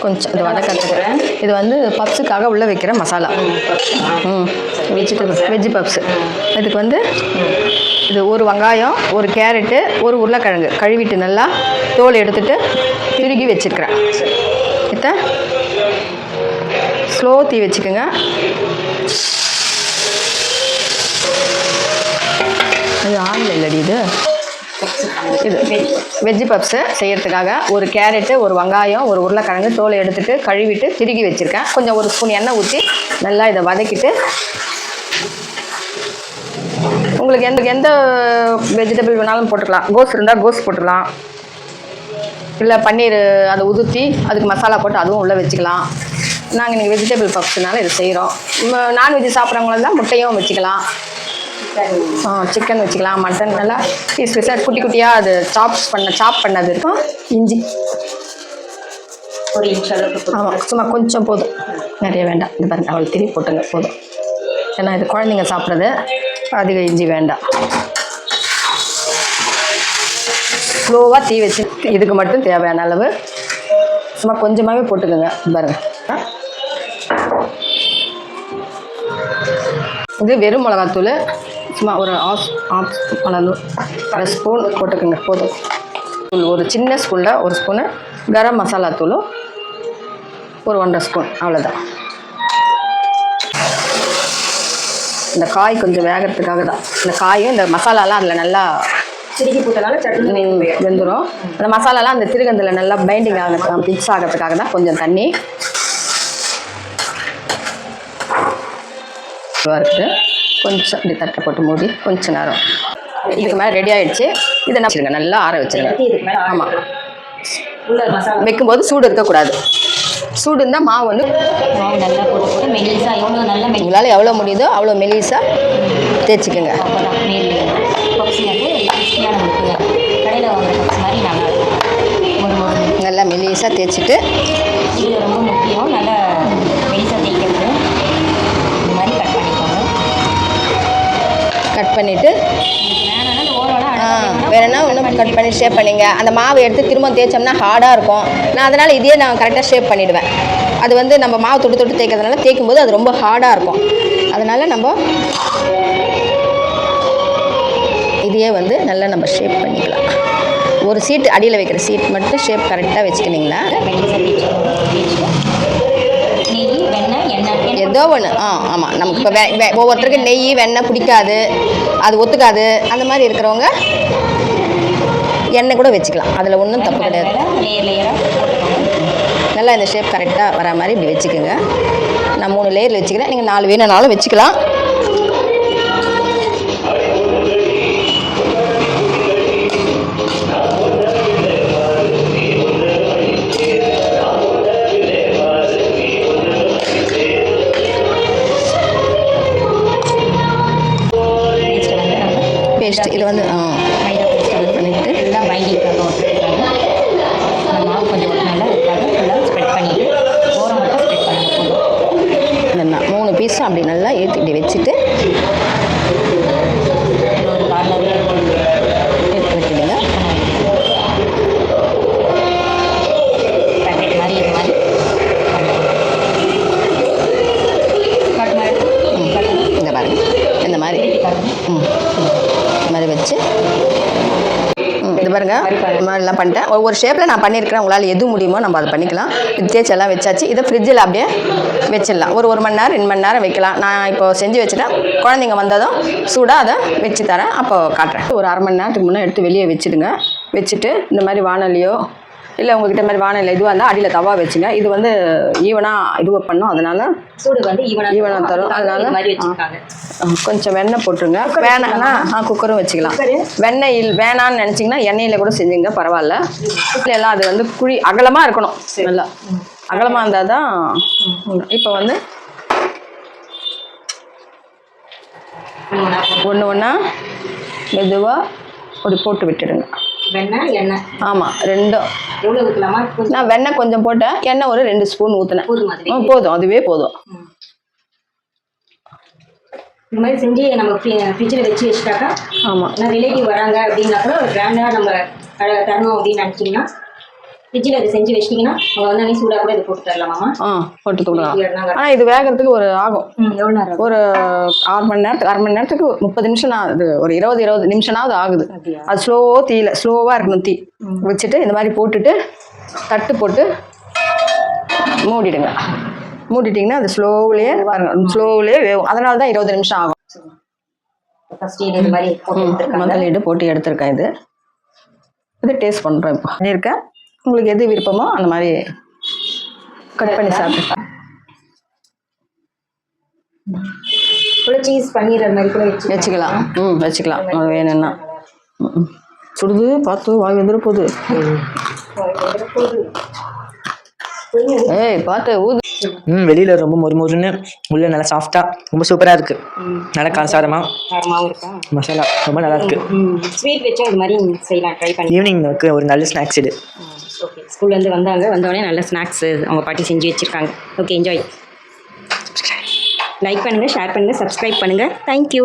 கொஞ்சம் இது வதக்கிறேன் இது வந்து பப்ஸுக்காக உள்ளே வைக்கிற மசாலா. ம். வெஜிடபிள்ஸ் வெஜ்ஜு பப்ஸு இதுக்கு வந்து இது ஒரு வெங்காயம் ஒரு கேரட்டு ஒரு உருளைக்கிழங்கு. கழுவிட்டு நல்லா தோல் எடுத்துட்டு திருகி வச்சுருக்கிறேன் இத்த ஸ்லோ தீ வச்சுக்கோங்க. அது ஆன்ல இல்லடி இது? இது வெஜ்ஜு பப்ஸு செய்யறதுக்காக ஒரு கேரட்டு ஒரு வெங்காயம் ஒரு உருளைக்கிழங்கு தோலை எடுத்துட்டு கழுவிட்டு திருகி வச்சுருக்கேன். கொஞ்சம் ஒரு ஸ்பூன் எண்ணெய் ஊற்றி நல்லா இதை வதக்கிட்டு உங்களுக்கு எந்த எந்த வெஜிடபிள் வேணாலும் போட்டுக்கலாம். கோஸ் இருந்தால் கோஸ் போட்டுக்கலாம். இல்லை பன்னீர் அதை உதுத்தி அதுக்கு மசாலா போட்டு அதுவும் உள்ளே வச்சுக்கலாம். நாங்கள் இன்றைக்கி வெஜிடபிள் பப்ஸ்னால இது செய்கிறோம் நான்வெஜ் சாப்பிட்றவங்களெல்லாம் முட்டையும் வச்சுக்கலாம். ஆ சிக்கன் வச்சுக்கலாம் மட்டன் நல்லா பீஸ் பீஸாக குட்டி குட்டியாக அது சாப்ஸ் பண்ண சாப் பண்ணது. இருக்கும் இஞ்சி. ஒரு இன்ச் அளவுக்கு ஆமாம் சும்மா கொஞ்சம் போதும். நிறைய வேண்டாம். இது பாருங்க அவள் திருப்பி போட்டுங்க போதும். ஏன்னா இது குழந்தைங்க சாப்பிட்றது அதிக இஞ்சி வேண்டாம். ஸ்லோவாக தீ வச்சு இதுக்கு மட்டும் தேவையான அளவு. சும்மா கொஞ்சமாகவே போட்டுக்கோங்க பாருங்க. இது வெறும் மிளகாத்தூள் சும்மா ஒரு ஆஃப் ஆஃப் அளவு அரை ஸ்பூன் போட்டுக்கோங்க போதும். தூள் ஒரு சின்ன ஸ்பூனில் ஒரு ஸ்பூனு கரம் மசாலா தூளும் ஒரு ஒன்றரை ஸ்பூன் அவ்வளோதான் இந்த காய் கொஞ்சம் வேகிறதுக்காக தான். இந்த காயும் இந்த மசாலாலாம் அதில் நல்லா திருக்கி போட்டனால சட்னி வெந்துடும் அந்த மசாலாலாம் அந்த திருகந்தில் நல்லா பைண்டிங் ஆக மிக்ஸ் ஆகிறதுக்காக தான் கொஞ்சம் தண்ணி. இருக்குது. கொஞ்சம் இப்படி தட்டை போட்டு மூடி கொஞ்ச நேரம். இதுக்கு மேலே ரெடி ஆயிடுச்சு. இதை நான் வச்சிருங்க நல்லா ஆற வச்சிருங்க. ஆமாம் உள்ள மசாலா. வைக்கும்போது சூடு இருக்கக்கூடாது. சூடு இருந்தால் மாவு வந்து மாவு நல்லா போட்டு போட்டு மெலிசா எவ்வளோ நல்லா உங்களால் எவ்வளோ முடியுதோ அவ்வளோ மெலிசாக தேய்ச்சிக்கோங்க. நல்லா மெலிசாக தேய்ச்சிட்டு இது ரொம்ப முக்கியம். நல்லா பண்ணிவிட்டு உங்களுக்கு வேணும்னா இன்னும் கட் பண்ணி ஷேப் பண்ணிங்க? அந்த மாவு எடுத்து திரும்ப தேய்ச்சோம்னா ஹார்டாக இருக்கும். நான் அதனால் இதையே நான் கரெக்டாக ஷேப் பண்ணிவிடுவேன் அது வந்து நம்ம மாவு தொட்டு தொட்டு தேய்க்கிறதுனால தேய்க்கும் போது அது ரொம்ப ஹார்டாக இருக்கும். அதனால் நம்ம இதையே வந்து நல்லா நம்ம ஷேப் பண்ணிக்கலாம். ஒரு சீட் அடியில் வைக்கிற சீட் மட்டும் ஷேப் கரெக்டாக வச்சுக்கினீங்களா ஏதோ ஒன்று ஆ ஆமாம் நமக்கு இப்போ வே வே- ஒவ்வொருத்தருக்கு நெய் வெண்ணெய் பிடிக்காது. அது ஒத்துக்காது. அந்த மாதிரி இருக்கிறவங்க எண்ணெய் கூட வச்சுக்கலாம். அதில் ஒன்றும் தப்பு கிடையாது. நல்லா இந்த ஷேப் கரெக்டாக வர மாதிரி இப்படி வச்சுக்கோங்க. நான் மூணு லேயர் வச்சுக்கிறேன். நீங்கள் நாலு வேணும்னாலும் வச்சுக்கலாம். ம் மாதிரி வச்சு. ம், இது பாருங்க. இது மாதிரிலாம் பண்ணிட்டேன். ஒவ்வொரு ஷேப்பில் நான் பண்ணியிருக்கிறேன். உங்களால் எது முடியுமோ நம்ம அதை பண்ணிக்கலாம். இது தேய்ச்செல்லாம் வச்சாச்சு. இதை ஃப்ரிட்ஜில் அப்படியே வச்சிடலாம். ஒரு ஒரு மணி நேரம் ரெண்டு மணி நேரம் வைக்கலாம். நான் இப்போ செஞ்சு வச்சுட்டேன். குழந்தைங்க வந்ததும் சூடாக அதை வச்சு தரேன். அப்போ காட்டுறேன். ஒரு அரை மணி நேரத்துக்கு முன்னே எடுத்து வெளியே வச்சுடுங்க. வச்சுட்டு இந்த மாதிரி வானொலியோ இல்லை உங்ககிட்ட மாதிரி வானலில் இதுவாக இருந்தால் அடியில் தவா வச்சுங்க. இது வந்து ஈவனாக இதுவாக பண்ணும் அதனால் சூடு வந்து ஈவனாக ஈவனாக தரும். அதனால கொஞ்சம் வெண்ணெய் போட்டுருங்க. வேணாம்னா ஆ குக்கரும் வச்சுக்கலாம்? வெண்ணெய் வேணான்னு நினச்சிங்கன்னா எண்ணெயில் கூட செஞ்சுங்க பரவாயில்ல. எல்லாம் அது வந்து குழி அகலமாக இருக்கணும். நல்லா. அகலமாக இருந்தால் தான் இப்போ வந்து ஒன்று ஒன்றா மெதுவாக ஒரு போட்டு விட்டுடுங்க. வெண்ணெய் எண்ணெய். ஆமாம் ரெண்டும். எவ்வளோ ஊற்றலாமா நான் வெண்ணெய் கொஞ்சம் போட்டேன். எண்ணெய் ஒரு ரெண்டு ஸ்பூன் ஊற்றினேன் போதும். அதுவே போதும். இந்த மாதிரி செஞ்சு நம்ம ஃப்ரிட்ஜில் வச்சு வச்சுட்டாக்கா ஆமாம் ஏன்னா ரிலேட்டிவ் வராங்க அப்படின்னா கூட கிராண்டாக நம்ம அழ- தரணும் அப்படின்னு நினச்சிங்கன்னா ஃப்ரிட்ஜில் இது செஞ்சு வச்சிட்டிங்கன்னா அவங்க வந்தாலே சூடாக கூட இது போட்டு தரலாமாம்மா ஆ போட்டு இருந்தாங்க. ஆனால் இது வேகிறதுக்கு ஒரு ஆகும். எவ்வளோ நேரம் ஒரு ஆறு மணி நேரத்துக்கு அரை மணி நேரத்துக்கு முப்பது நிமிஷம் தான் இது ஒரு இருபது இருபது நிமிஷம்னாவது ஆகுது? அது ஸ்லோ தீயில ஸ்லோவாக இருக்கணும் தீ. வச்சுட்டு இந்த மாதிரி போட்டுட்டு தட்டு போட்டு மூடிடுங்க. மூடிட்டிங்கன்னா அது ஸ்லோவிலேயே ஸ்லோவிலேயே வேகும் அதனால தான் இருபது நிமிஷம் ஆகும். முதலீடு போட்டு எடுத்திருக்கேன் இது. இது டேஸ்ட் பண்ணுறேன் இப்போ. பண்ணியிருக்கேன் உங்களுக்கு எது விருப்பமோ அந்த மாதிரி கட் பண்ணி சாப்பிட்டு கூட சீஸ் பன்னீர் அது மாதிரி கூட வச்சு வச்சுக்கலாம். ம் வச்சுக்கலாம். வேணும்னா. ம். சுடுது பார்த்து வாய் வந்துட போகுது. ஏய் பார்த்து ஊது. ம் வெளியில் ரொம்ப மொறு மொறுன்னு உள்ள நல்லா சாஃப்டாக ரொம்ப சூப்பராக இருக்குது நல்லா இருக்கா மசாலா ரொம்ப நல்லா இருக்கு. ஸ்வீட் வச்சும் இது மாதிரி செய்யலாம் ட்ரை பண்ணி. ஈவினிங்க்கு ஒரு நல்ல ஸ்நாக்ஸ் இது ஓகே ஸ்கூல்லேருந்து வந்தாங்க. வந்தோடனே நல்ல ஸ்நாக்ஸ் அவங்க பாட்டி செஞ்சு வச்சுருக்காங்க. ஓகே என்ஜாய் லைக் பண்ணுங்கள் ஷேர் பண்ணுங்கள் சப்ஸ்கிரைப் பண்ணுங்கள் தேங்க்யூ